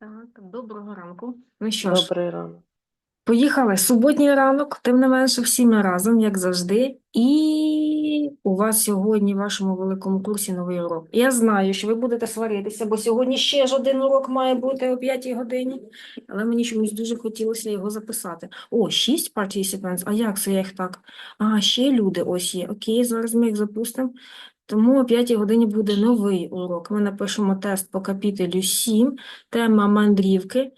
Так, доброго ранку. Ну що ж, Добрий ранок. поїхали. Суботній ранок, тим не менше, всі ми разом, як завжди. І у вас сьогодні в вашому великому курсі новий урок. Я знаю, що ви будете сваритися, бо сьогодні ще ж один урок має бути о 5 годині, але мені чомусь дуже хотілося його записати. О, 6 participants, а як це я їх так? А, ще люди ось є. Окей, зараз ми їх запустимо. Тому о 5 годині буде новий урок. Ми напишемо тест по капітелю 7, тема мандрівки,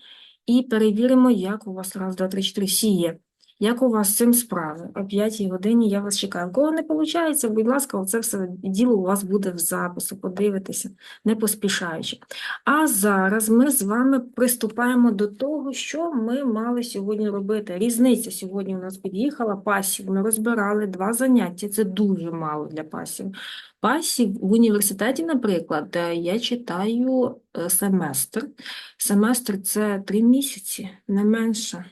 і перевіримо, як у вас раз, два, три, чотири, всі є. Як у вас з цим справи? О 5 годині я вас чекаю. У кого не виходить, будь ласка, це все діло у вас буде в запису, подивитися, не поспішаючи. А зараз ми з вами приступаємо до того, що ми мали сьогодні робити. Різниця сьогодні у нас під'їхала, пасів. Ми розбирали два заняття, це дуже мало для пасів. Пасів в університеті, наприклад, я читаю е, семестр. Семестр – це три місяці, не менше.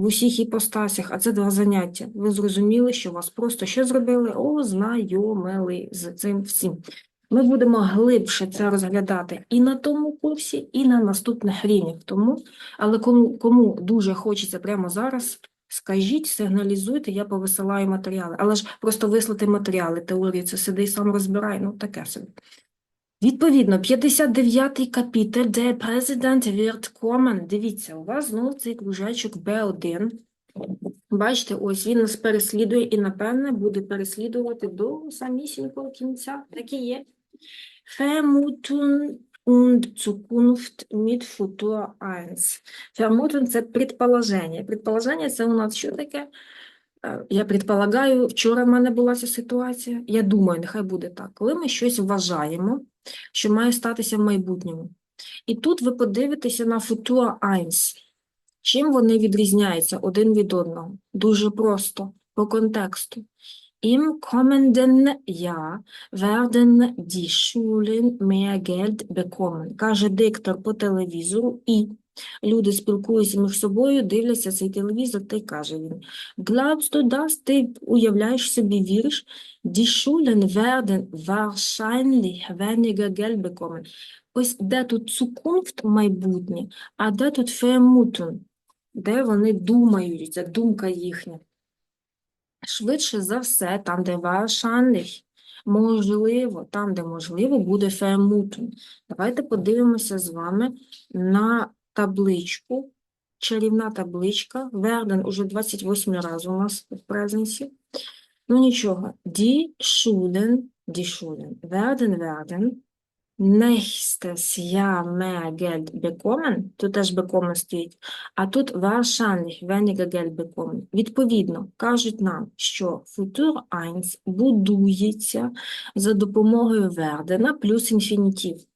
В усіх іпостасях, а це два заняття. Ви зрозуміли, що вас просто що зробили? Ознайомили з цим всім. Ми будемо глибше це розглядати і на тому курсі, і на наступних рівнях. Тому, але кому, кому дуже хочеться прямо зараз, скажіть, сигналізуйте, я повисилаю матеріали. Але ж просто вислати матеріали, теорію, це сиди і сам розбирай, ну таке собі. Відповідно, 59-й капітель, де президент kommen. Дивіться, у вас знову цей кружечок B1. Бачите, ось він нас переслідує і, напевне, буде переслідувати до самісінького кінця. Так і є. Vermuten und Zukunft mit Futur 1. Vermuten – це предположення. Предположення – це у нас що таке? Е, Я предполагаю, вчора в мене була ця ситуація. Я думаю, нехай буде так. Коли ми щось вважаємо, що має статися в майбутньому. І тут ви подивитеся на Futur 1. Чим вони відрізняються один від одного? Дуже просто, по контексту. Im kommenden Jahr werden die Schulen mehr Geld bekommen, каже диктор по телевізору, і люди спілкуються між собою, дивляться цей телевізор, та й каже він, Glaubst das? Ти уявляєш собі, віриш? Die Schulen werden wahrscheinlich weniger Geld bekommen. Ось де тут Zukunft, майбутнє, а де тут Vermuten, де вони думають, це думка їхня. Швидше за все, там, де wahrscheinlich, можливо, там, де можливо, буде vermuten. Давайте подивимося з вами на табличку. Чарівна табличка. Werden уже 28 раз у нас в презенсі. Ну нічого. Die Schulen, die Schulen werden, werden nächstes Jahr mehr Geld bekommen. Тут теж bekommen стоїть. А тут wahrscheinlich weniger Geld bekommen. Відповідно, кажуть нам, що Futur 1 будується за допомогою werden плюс інфінітив.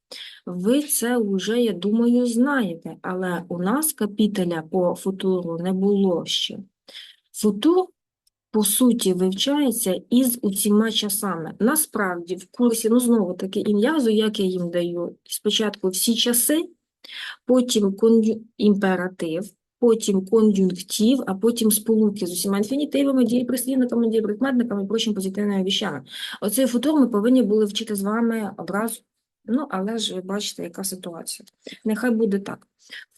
Ви це вже, я думаю, знаєте, але у нас капітеля по футуру не було ще. Футур, по суті, вивчається із усіма часами. Насправді, в курсі, ну, знову таки, ім'язу, як я їм даю, спочатку всі часи, потім кон'ю- імператив, потім кон'юнктив, а потім сполуки з усіма інфінітивами, дієприслівниками, дієприкметниками і прочим позитивними віщами. Оцей футур ми повинні були вчити з вами одразу. Ну, але ж ви бачите, яка ситуація. Нехай буде так.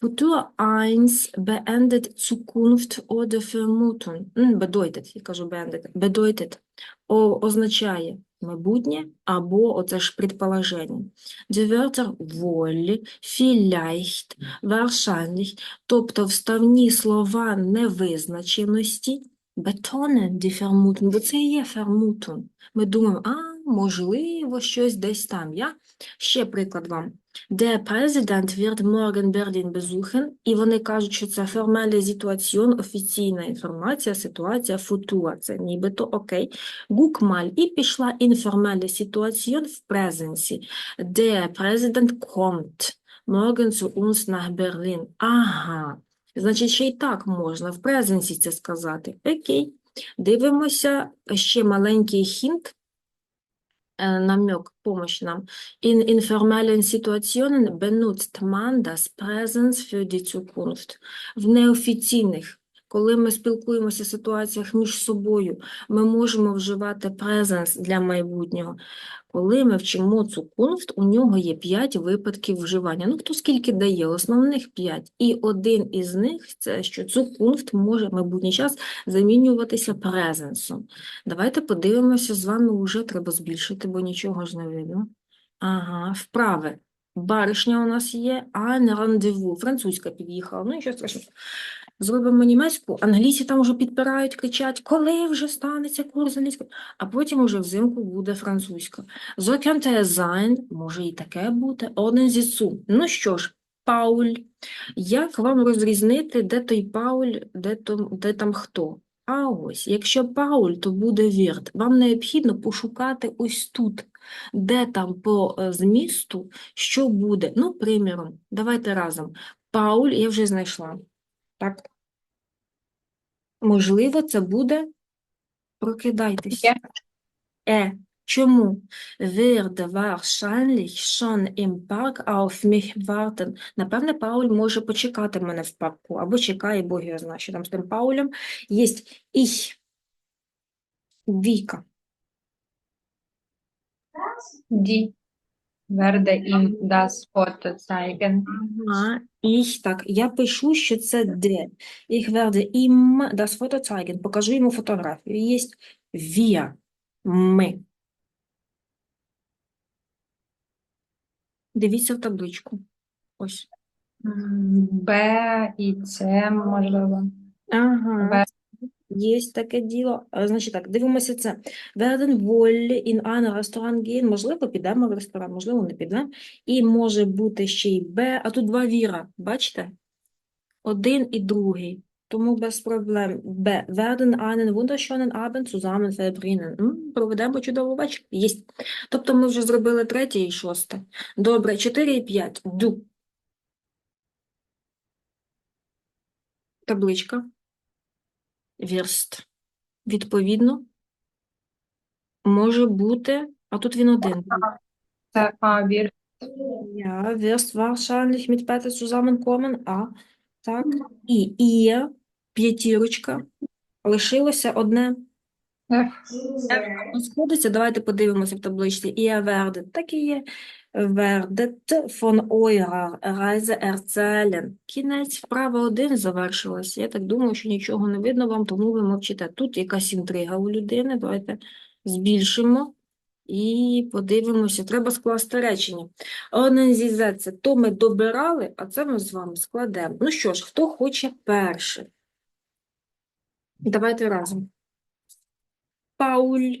Futur 1 beendet Zukunft oder Vermutung. Bedeutet, я кажу beendet. Bedeutet о, означає майбутнє або оце ж предположення. Die Wörter wohl, vielleicht, wahrscheinlich, тобто вставні слова невизначеності, betonen die Vermutung, бо це і є Vermutung. Ми думаємо, а, можливо, щось десь там. Я Ще приклад вам. Der Präsident wird morgen Berlin besuchen, і вони кажуть, що це формальна ситуаціон, офіційна інформація, ситуація, футура. Це нібито окей. Гукмаль. І пішла інформальна ситуаціон в презенсі. Der Präsident kommt morgen zu uns nach Berlin. Ага. Значить, ще й так можна в презенсі це сказати. Окей. Дивимося ще маленький хінт намек, помощь нам. In informellen Situationen benutzt man das Präsens für die Zukunft. В неофіційних Коли ми спілкуємося в ситуаціях між собою, ми можемо вживати presence для майбутнього. Коли ми вчимо цукунфт, у нього є 5 випадків вживання. Ну, хто скільки дає? Основних 5. І один із них – це що цукунфт може в майбутній час замінюватися презенсом. Давайте подивимося з вами, вже треба збільшити, бо нічого ж не видно. Ага, вправи. Баришня у нас є, ein рандеву. Французька під'їхала. Ну, нічого страшного. Зробимо німецьку. Англійці там вже підпирають, кричать, коли вже станеться курс англійської. А потім уже взимку буде французька. So könnte може і таке бути, один зі су. Ну що ж, Пауль. Як вам розрізнити, де той Пауль, де, то, де там хто? А ось, якщо Пауль, то буде вірт. Вам необхідно пошукати ось тут, де там по е, змісту, що буде. Ну, приміром, давайте разом. Пауль я вже знайшла. Так. Можливо, це буде прокидайтесь. Є. Е. Чому? Werde wahrscheinlich schon im Park auf mich warten. Напевне, Пауль може почекати мене в парку, або чекає, Бог його знає, що там з тим Паулем. Єсть ich. Віка. Die werde ihm das Foto zeigen. Ага, ich, так, я пишу, що це де. Ich werde ihm das Foto zeigen. Покажу йому фотографію. Єсть wir. Ми. Дивіться в табличку. Ось. Б і С, можливо. Ага, Ве- є таке діло. Значить так, дивимося це. Werden wohl in ein Restaurant gehen. Можливо, підемо в ресторан, можливо, не підемо. І може бути ще й Б, а тут два віра, бачите? Один і другий. Тому без проблем. Б. Werden einen wunderschönen Abend zusammen verbringen. Проведемо чудовий вечір. Єсть. Тобто ми вже зробили третє і шосте. Добре, 4 і 5. Du. Табличка. Вірст. Відповідно, може бути, а тут він один. Це А, вір. Ja, wirst wahrscheinlich mit beiden zusammenkommen. А, так. І ihr, п'ятірочка. Лишилося одне. Сходиться, давайте подивимося в табличці. Ihr werdet, так і є. Werdet von eurer Reise erzählen. Кінець вправа один завершилась. Я так думаю, що нічого не видно вам, тому ви мовчите. Тут якась інтрига у людини. Давайте збільшимо і подивимося. Треба скласти речення. Організація це то ми добирали, а це ми з вами складемо. Ну що ж, хто хоче перший? Давайте разом. Пауль.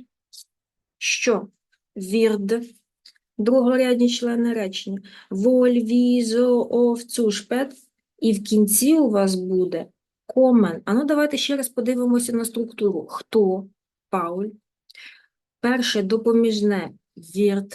Що? Вірд. Другорядні члени речення. Воль, візо, овцю, шпет. І в кінці у вас буде комен. А ну давайте ще раз подивимося на структуру. Хто? Пауль. Перше допоміжне вірт.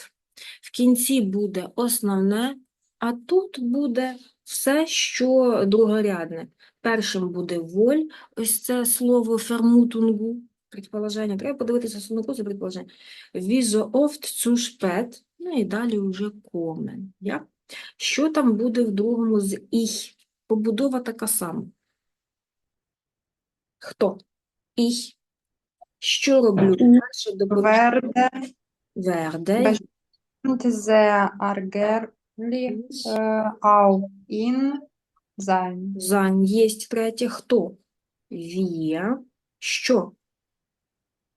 В кінці буде основне, а тут буде все, що другорядне. Першим буде воль, ось це слово фермутунгу, предположення. Треба подивитися словнику, це предположення. Zu spät, ну і далі вже комен. Я? Що там буде в другому з ich? Побудова така сама. Хто? Ich. Що роблю? Перше допоміжне Верде. sehr ärgerlich äh, auf ihn sein. Зань. Єсть третє. Хто? Wir. Що?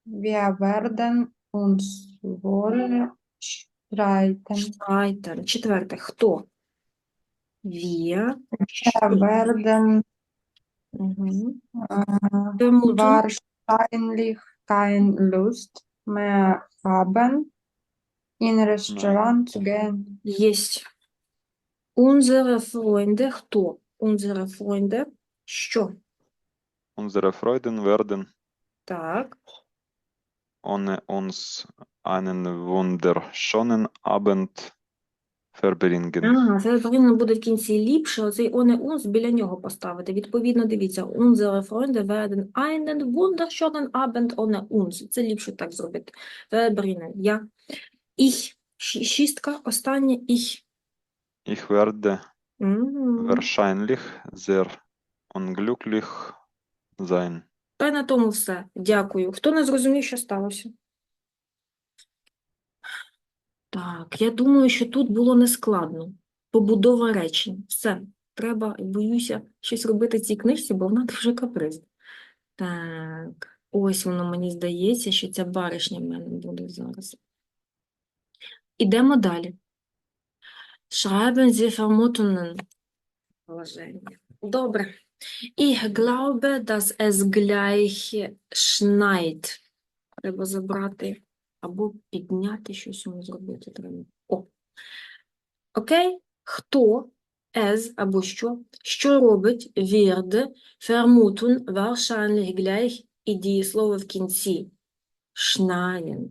Wir werden uns wohl streiten. Streiten. Четверте. Хто? Werden Мгм. äh, Vermuten. wahrscheinlich keine Lust mehr haben, in Restaurant zu gehen. Єсть. Unsere Freunde. Хто? Unsere Freunde. Що? Unsere Freuden werden Так. Ohne uns einen wunderschönen Abend verbringen. Ага, це повинно буде в кінці ліпше, оцей ohne uns біля нього поставити. Відповідно, дивіться, unsere Freunde werden einen wunderschönen Abend ohne uns. Це ліпше так зробити. Verbringen. Я. Ich. Ші- Шістка, останнє ich. Ich werde Мгм. wahrscheinlich sehr unglücklich sein. Та й на тому все. Дякую. Хто не зрозумів, що сталося? Так, я думаю, що тут було нескладно. Побудова речень. Все. Треба, боюся, щось робити цій книжці, бо вона дуже капризна. Так, ось воно мені здається, що ця баришня в мене буде зараз. Ідемо далі. Schreiben Sie Vermutungen. Добре. Ich glaube, dass es gleich schneit. Треба забрати або підняти щось йому зробити треба. О. Окей? Хто, es або що, що робить wird vermuten wahrscheinlich gleich і дієслово в кінці. Schneien.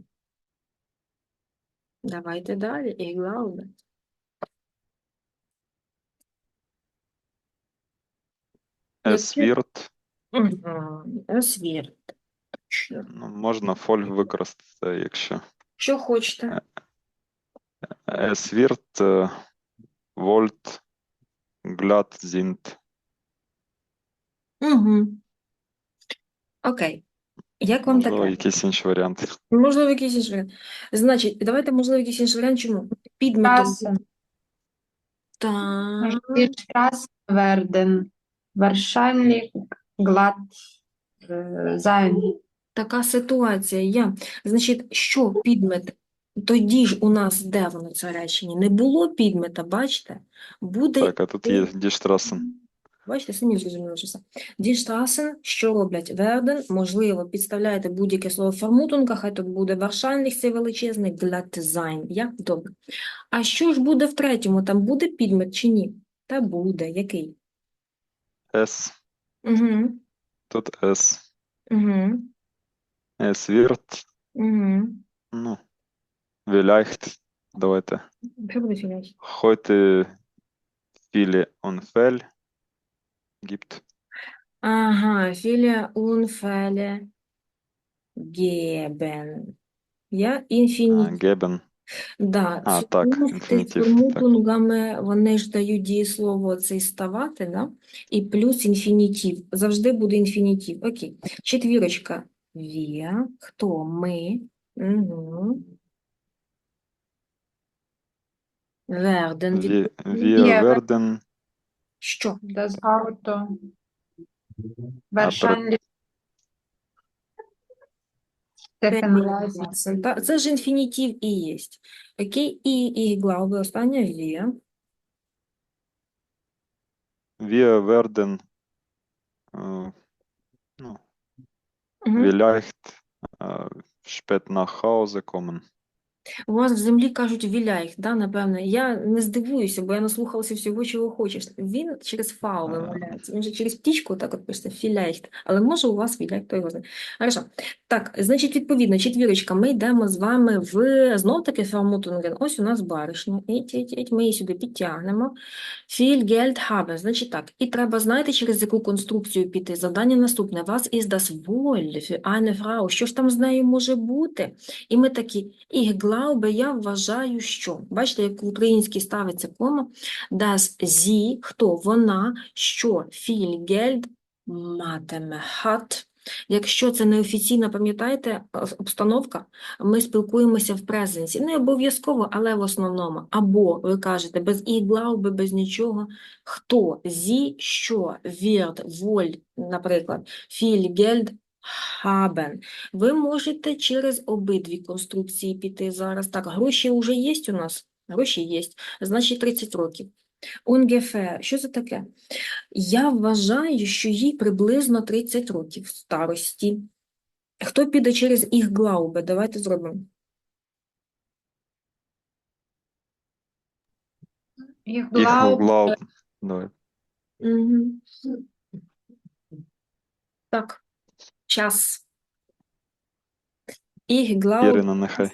Давайте далі. Ich glaube. Es Яке? wird, Es wird. Ну, можна folь використати, якщо. Що хочете? Es wird, äh, wollt, glatt sind. Угу. Окей. Як вам Можливо, таке? якісь інші варіанти. Можливо, якийсь інший варіант. Значить, давайте, можливо, якийсь інший варіант. Чому? Підметом. Straßen. Так. Werden wahrscheinlich glatt äh, sein. Така ситуація є. Значить, що підмет? Тоді ж у нас де воно це речення? Не було підмета, бачите? Буде Так, а тут є Straßen. Бачите, самі зрозуміли, що це. Die що роблять? Werden, можливо, підставляєте будь-яке слово Vermutung, хай тут буде wahrscheinlich, це величезний, glatt sein. Я? Добре. А що ж буде в третьому? Там буде підмет чи ні? Та буде. Який? Es, Угу. тут es. Угу. Es wird, Угу. ну, vielleicht, давайте. Що буде філяч? Heute viele Unfälle gibt. Ага, viele Unfälle geben. Я А, інфініт. geben. Да, А, так, інфінітив, так. формутунгами, вони ж дають дієслово цей ставати, да? І плюс інфінітив. Завжди буде інфінітив. Окей. Четвірочка. Wir. Хто? Ми. Угу. Відповідно. wir Ja. Що? Das Auto wahrscheinlich. Та- Це ж інфінітив і є. Окей, і, і glaube, остання wir. wir werden, äh, ну, Мгм. vielleicht äh, spät nach Hause kommen. У вас в землі кажуть віляйх, да, напевне. Я не здивуюся, бо я наслухалася всього, чого хочеш. Він через фау вимовляється. Він же через птічку так от пишеться філяйхт. Але може у вас віляйх, хто його знає. Хорошо. Так, значить, відповідно, четвірочка, ми йдемо з вами в знов-таки Фермутунген. Ось у нас баришня. Ми її сюди підтягнемо. Viel Geld. Значить так. І треба, знаєте, через яку конструкцію піти. Завдання наступне. Was ist das wohl für eine Frau? Що ж там з нею може бути? І ми такі, ich glaube, я вважаю, що. Бачите, як в українській ставиться кома. Das sie, хто вона, що viel Geld матиме hat. Якщо це неофіційна, пам'ятаєте, е, обстановка, ми спілкуємося в презенсі. Не обов'язково, але в основному. Або ви кажете без glaube, без нічого. Хто? Зі, що? Wird, воль, наприклад. Viel Geld haben. Ви можете через обидві конструкції піти зараз. Так, гроші вже є у нас? Гроші є. Значить, 30 років. Ungefähr. Що це таке? Я вважаю, що їй приблизно 30 років старості. Хто піде через їх глаубе? Давайте зробимо. Давай. Угу. Так, час. Їх глаубе. Ірина, нехай.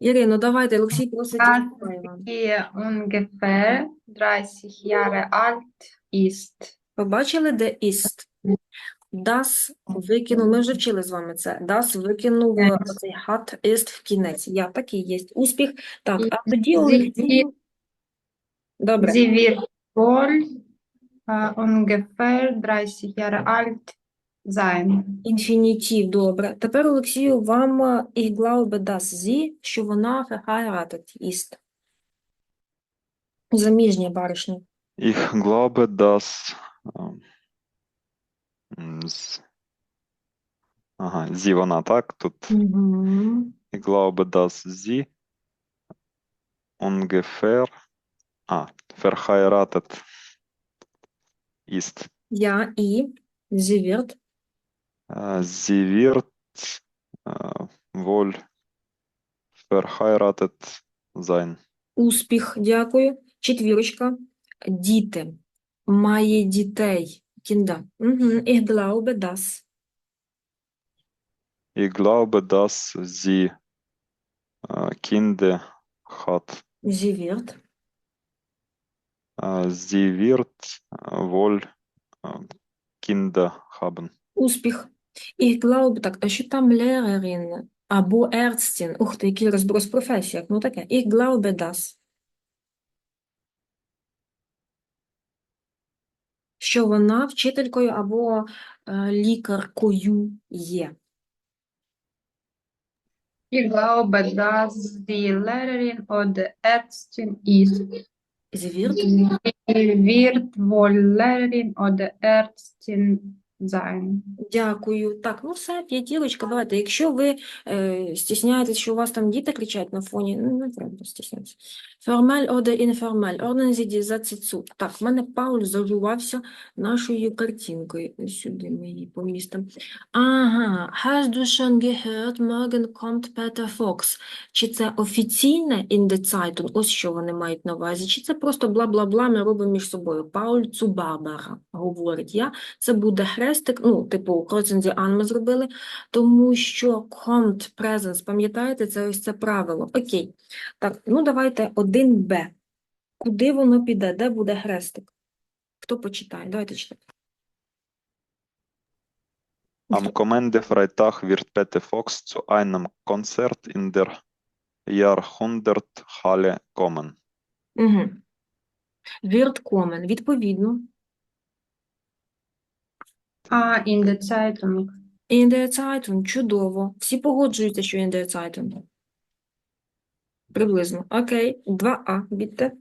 Ірино, давайте, Олексій просить. Так. чекай die ungefähr 30 Jahre alt ist. Побачили, де ist? Das викинув, ми вже вчили з вами це. Das викинув Так. оцей hat ist в кінець. Я такий є. Успіх. Так, а тоді Олексій. Добре. Sie wird wohl Äh, ungefähr 30 Jahre alt sein. Інфінітив, добре. Тепер, Олексію, вам е, ich glaube, dass sie, що вона verheiratet ist. Заміжня баришня. Ich glaube, dass ähm, м, ага, sie вона, так? Тут Угу. ich glaube, dass sie ungefähr а, verheiratet ist. Ja, і sie wird Äh, Sie wird äh, wohl verheiratet sein. успіх, дякую. Четвірочка. Діти. Має дітей. Кінда. Угу. Ich glaube, dass. Ich glaube, dass sie äh, Kinder hat. Sie wird. Äh, sie wird äh, wohl äh, Kinder haben. Успіх. Ich glaube, так, а що там Lehrerin або Ärztin? Ух ти, який розброс в професіях. Ну таке. Ich glaube, dass. Що вона вчителькою або е, лікаркою є. Ich glaube, dass die Lehrerin oder Ärztin ist. Sie wird. Sie wird wohl Lehrerin oder Ärztin sein. Дякую. Так, ну все, п'ятірочка, давайте. Якщо ви е, стісняєтесь, що у вас там діти кричать на фоні, ну, не треба стіснятися. Формаль oder informell. Ordnen Sie die Sätze. Так, в мене Пауль зажувався нашою картинкою. Сюди ми її помістимо. Ага, hast du schon gehört, morgen kommt Peter Fox. Чи це офіційне Zeitung? Ось що вони мають на увазі. Чи це просто бла-бла-бла ми робимо між собою? Пауль zu Barbara говорить. Я це буде хрестик, ну, типу, Sie an ми зробили, тому що kommt presence, пам'ятаєте, це ось це правило. Окей. Так, ну давайте 1Б. Куди воно піде? Де буде хрестик? Хто почитає? Давайте читати. Am kommenden Freitag wird Peter Fox zu einem Konzert in der Jahrhunderthalle kommen. Угу. Wird kommen. Відповідно. Ah, in der Zeitung. In der Zeitung. Чудово. Всі погоджуються, що in der Zeitung. Приблизно. Окей. 2А. Бідте.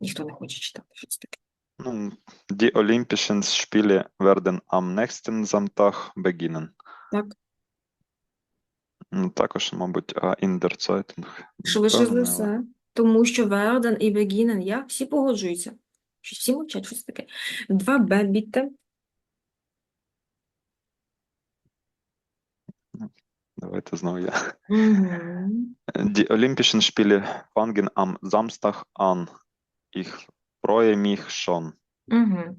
Ніхто не хоче читати. Що це таке? Nun, die Olympischen Spiele werden am nächsten Sonntag beginnen. Так. Ну, також, мабуть, а in der Zeitung. Швидше за все. Тому що werden і beginnen, я, всі погоджуються. Щось всі мовчать, щось таке. 2Б, бідте. Давайте знову я. Die Olympischen Spiele fangen am Samstag an. Ich freue mich schon. Угу.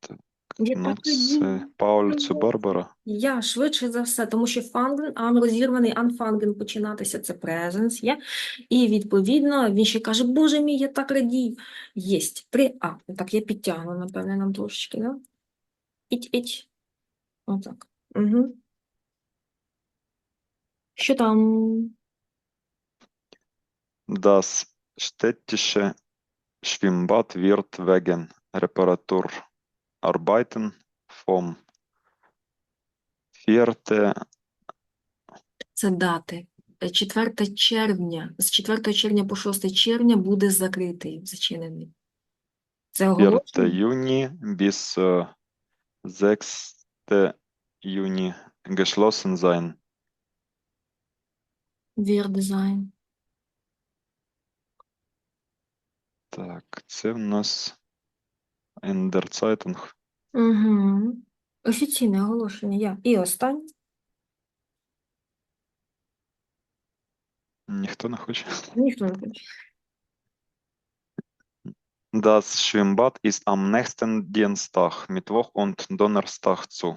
Так, Я Ну, так радію. це Пауль Цубарбара. Я швидше за все, тому що фанген, ан розірваний, анфанген починатися це презенс є. І відповідно він ще каже, Боже мій, я так радію. Єсть. 3А. Так, я підтягну, напевне, нам трошечки, да? Іть, іть. Отак. Угу. Що там? Das städtische Schwimmbad wird wegen Reparaturarbeiten vom 4. Це дати. Е, 4 червня. З 4 червня по 6 червня буде закритий, зачинений. Це 4. оголошення? Juni bis äh, 6. Juni geschlossen sein. Wir Design. Так, це в нас Zeitung. Угу. Офіційне оголошення я. І останнє. Ніхто не хоче. Ніхто не хоче. Das Schwimmbad ist am nächsten Dienstag, Mittwoch und Donnerstag zu.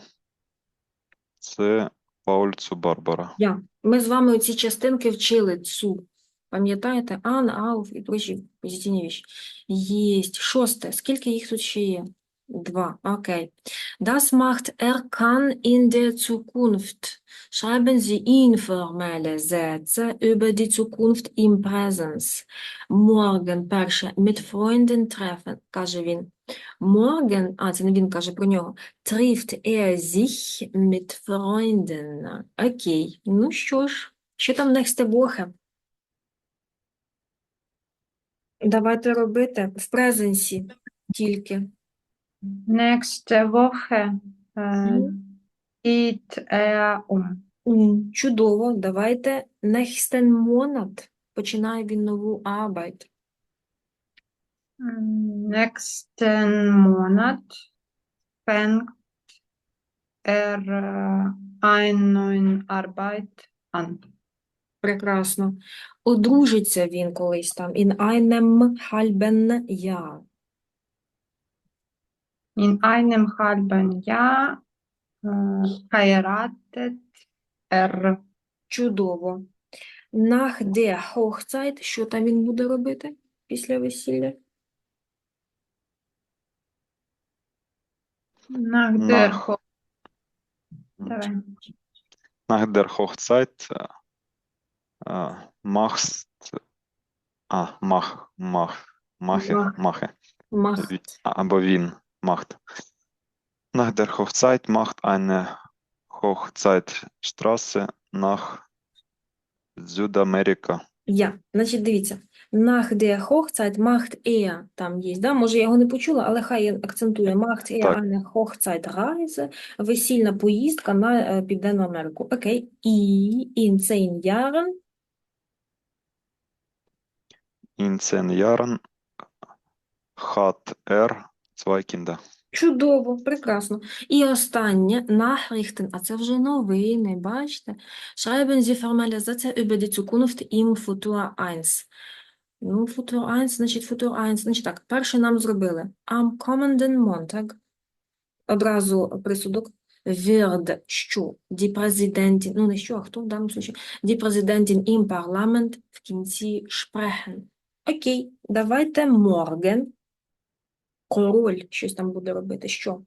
Це Пауль Цубарбара. Я. Ми з вами оці частинки вчили цу. Пам'ятаєте? Ан, ауф і прочі позиційні віші. Єсть. Шосте. Скільки їх тут ще є? Два. Окей. Das macht er kann in der Zukunft. Schreiben Sie informelle Sätze über die Zukunft im Präsens. Morgen перше mit Freunden treffen, каже він. Morgen, а це не він каже про нього, trifft er sich mit Freunden. Окей. Ну що ж, що там nächste Woche? Давайте робити в презенсі тільки. Nächste Woche äh, Mhm. er um. М, Чудово. Давайте nächsten Monat. Починає він нову Arbeit. Mm, Nächsten Monat fängt er äh, eine neue Arbeit an. Прекрасно. Одружиться він колись там. In einem halben Jahr. In einem halben Jahr äh, heiratet er. Чудово. Nach der Hochzeit. Що там він буде робити після весілля? Nach der Давай. Nach der Hochzeit äh, äh, machst, ah, mach, mach, mache, Mach. mache, Мах. Aber Wien macht. Nach der Hochzeit macht eine Hochzeitstraße nach Südamerika. Я. Значить, дивіться. Nach der Hochzeit macht er, там є, да? Може, я його не почула, але хай я акцентую. Macht er eine Hochzeitreise, весільна поїздка на е, Південну Америку. Окей. І in zehn Jahren In zehn Jahren hat er zwei Kinder. Чудово, прекрасно. І останнє, Nachrichten, а це вже новини, бачите? Schreiben Sie formelle Sätze über die Zukunft im Futur 1. Ну, Futur 1, значить Futur 1. Значить так, перше нам зробили. Am kommenden Montag, одразу присудок, wird, що, die Präsidentin, ну не що, а хто в даному случаї, die Präsidentin im Parlament в кінці sprechen. Окей, давайте morgen король щось там буде робити. Що?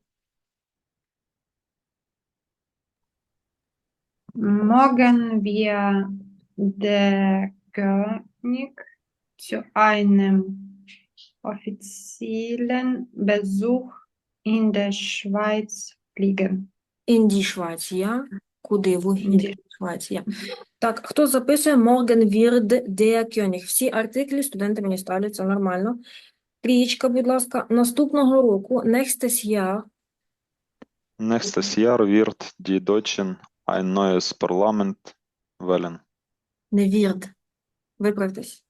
Morgen wir der König zu einem offiziellen Besuch in der Schweiz fliegen. In die Schweiz, я? Куди? В In die- Так, хто записує? Morgen wird der König. Всі артиклі студенти мені ставлять, це нормально. Трієчка, будь ласка. Наступного року, nächstes Jahr, Nächstes Jahr wird die Deutschen ein neues Parlament wählen. не wird. Виправтесь.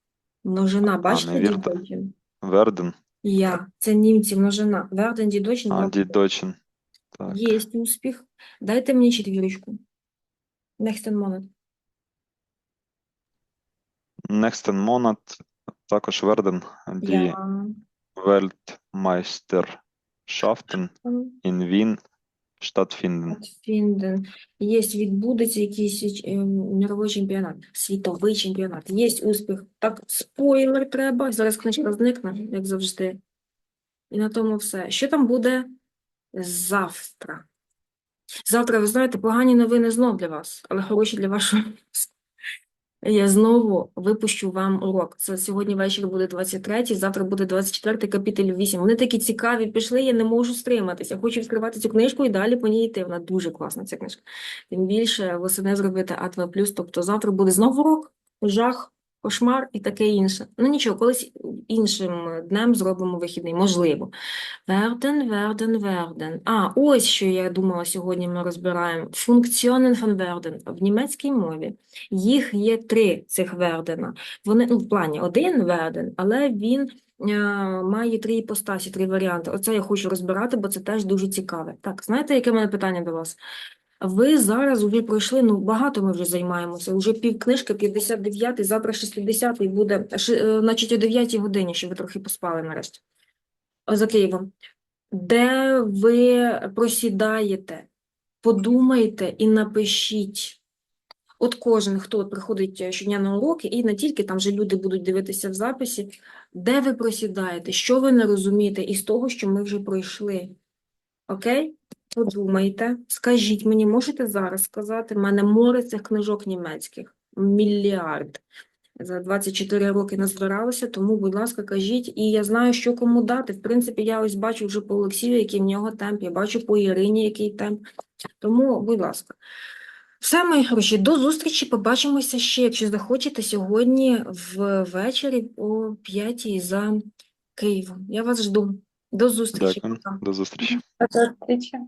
Множина, бачите? не. Deutschen? Werden, Я. Це німці, множина. Die Deutschen. а, Deutschen. Так. Єсть успіх. Дайте мені четвірочку. Nächsten Monat. Nächsten Monat також werden die Я. Weltmeisterschaften М. in Wien stattfinden. Фінден. Є, відбудеться якийсь е, мировий чемпіонат, світовий чемпіонат. Є успіх. Так, спойлер треба. Зараз книжка зникне, як завжди. І на тому все. Що там буде завтра? Завтра, ви знаєте, погані новини знов для вас, але хороші для вашого. Я знову випущу вам урок. Це сьогодні вечір буде 23, завтра буде 24 капітель 8. Вони такі цікаві пішли, я не можу стриматися. Хочу відкривати цю книжку і далі по ній йти. Вона дуже класна, ця книжка. Тим більше восени зробити А2+, тобто завтра буде знову урок, жах, кошмар і таке інше. Ну нічого, колись іншим днем зробимо вихідний, можливо. Werden, werden, werden. А, ось що я думала сьогодні ми розбираємо. Функціонен von werden. В німецькій мові їх є три цих вердена. Вони, ну, в плані один верден, але він е, має три іпостасі, три варіанти. Оце я хочу розбирати, бо це теж дуже цікаве. Так, знаєте, яке в мене питання до вас? Ви зараз вже пройшли, ну багато ми вже займаємося, вже пів книжки, 59-й, завтра 60-й буде, ши- е, значить о 9-й годині, щоб ви трохи поспали нарешті. За Києвом. Де ви просідаєте, подумайте і напишіть. От кожен, хто приходить е, щодня на уроки, і не тільки там же люди будуть дивитися в записі, де ви просідаєте, що ви не розумієте із того, що ми вже пройшли. Окей? Подумайте, скажіть мені, можете зараз сказати, в мене море цих книжок німецьких, мільярд. За 24 роки назбиралося, тому, будь ласка, кажіть. І я знаю, що кому дати. В принципі, я ось бачу вже по Олексію, який в нього темп, я бачу по Ірині, який темп. Тому, будь ласка. Все, мої хороші, до зустрічі. Побачимося ще, якщо захочете, сьогодні ввечері о 5 за Києвом. Я вас жду. До зустрічі. Дякую. До зустрічі. До зустрічі.